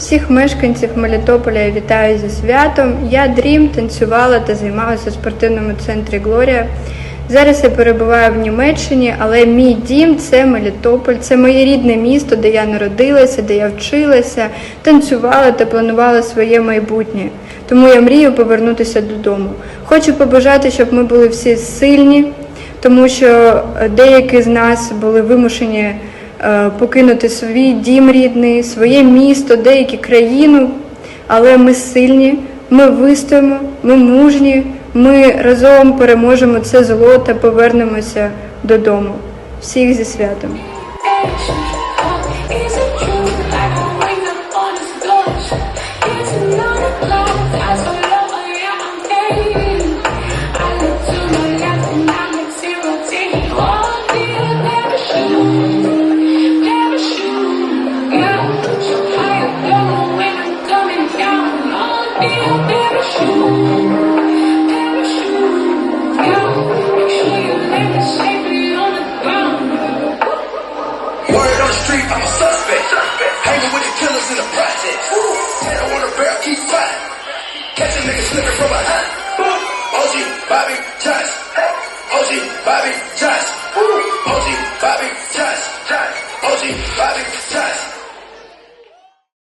Всіх мешканців Мелітополя я вітаю зі святом. Я дрім танцювала та займалася у спортивному центрі Глорія. Зараз я перебуваю в Німеччині, але мій дім це Мелітополь, це моє рідне місто, де я народилася, де я вчилася, танцювала та планувала своє майбутнє. Тому я мрію повернутися додому. Хочу побажати, щоб ми були всі сильні, тому що е, деякі з нас були вимушені покинути свій дім рідний, своє місто, деякі країну, але ми сильні, ми вистоїмо, ми мужні, ми разом переможемо це зло та повернемося додому. Всіх зі святом! Is I'm a suspect. Hanging with the killers in the project. Head on a barrel, keep fighting. Catch a nigga slipping from behind. OG, Bobby, Josh. OG, Bobby, Josh. OG, Bobby, Josh. OG, Bobby, Josh.